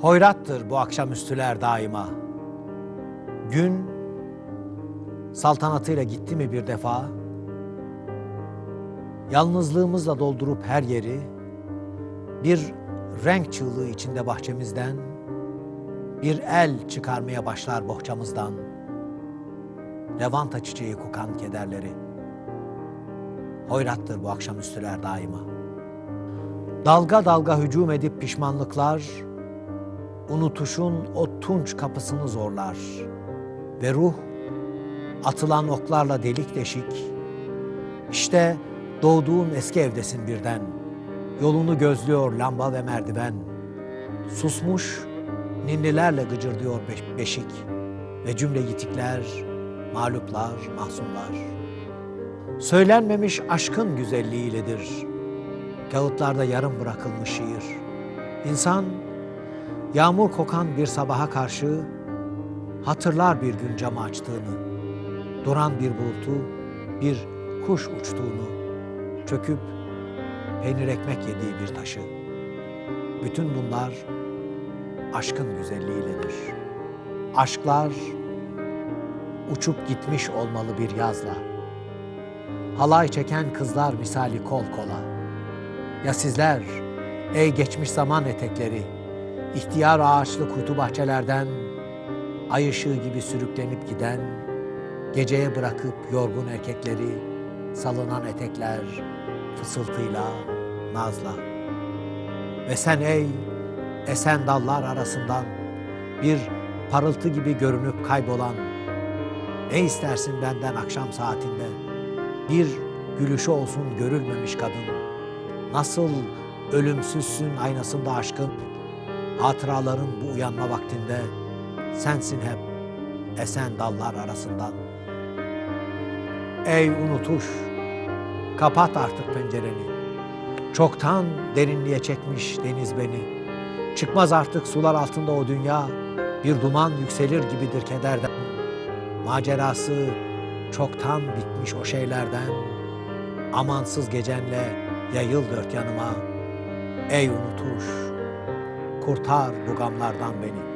Hoyrattır bu akşamüstüler daima. Gün saltanatıyla gitti mi bir defa? Yalnızlığımızla doldurup her yeri, bir renk çığlığı içinde bahçemizden, bir el çıkarmaya başlar bohçamızdan. Levanta çiçeği kokan kederleri. Hoyrattır bu akşamüstüler daima. Dalga dalga hücum edip pişmanlıklar, unutuşun o tunç kapısını zorlar. Ve ruh, atılan oklarla delik deşik, işte doğduğun eski evdesin birden. Yolunu gözlüyor lamba ve merdiven. Susmuş, ninnilerle gıcırdıyor beş- beşik. Ve cümle yitikler, mağluplar, mahzunlar. Söylenmemiş aşkın güzelliğiyledir. Kağıtlarda yarım bırakılmış şiir. İnsan, yağmur kokan bir sabaha karşı hatırlar bir gün camı açtığını, duran bir bulutu, bir kuş uçtuğunu, çöküp peynir ekmek yediği bir taşı. Bütün bunlar aşkın güzelliğiyledir. Aşklar uçup gitmiş olmalı bir yazla. Halay çeken kızlar misali kol kola. Ya sizler ey geçmiş zaman etekleri, ihtiyar ağaçlı kuytu bahçelerden ay ışığı gibi sürüklenip giden, geceye bırakıp yorgun erkekleri, salınan etekler, fısıltıyla, nazla. Ve sen ey esen dallar arasından bir parıltı gibi görünüp kaybolan, ne istersin benden akşam saatinde? Bir gülüşü olsun görülmemiş kadın. Nasıl ölümsüzsün aynasında aşkın, hatıraların bu uyanma vaktinde sensin hep esen dallar arasından. Ey unutuş, kapat artık pencereni. Çoktan derinliğe çekmiş deniz beni. Çıkmaz artık sular altında o dünya, bir duman yükselir gibidir kederden. Macerası çoktan bitmiş o şeylerden. Amansız gecenle yayıl dört yanıma. Ey unutuş, kurtar bu gamlardan beni.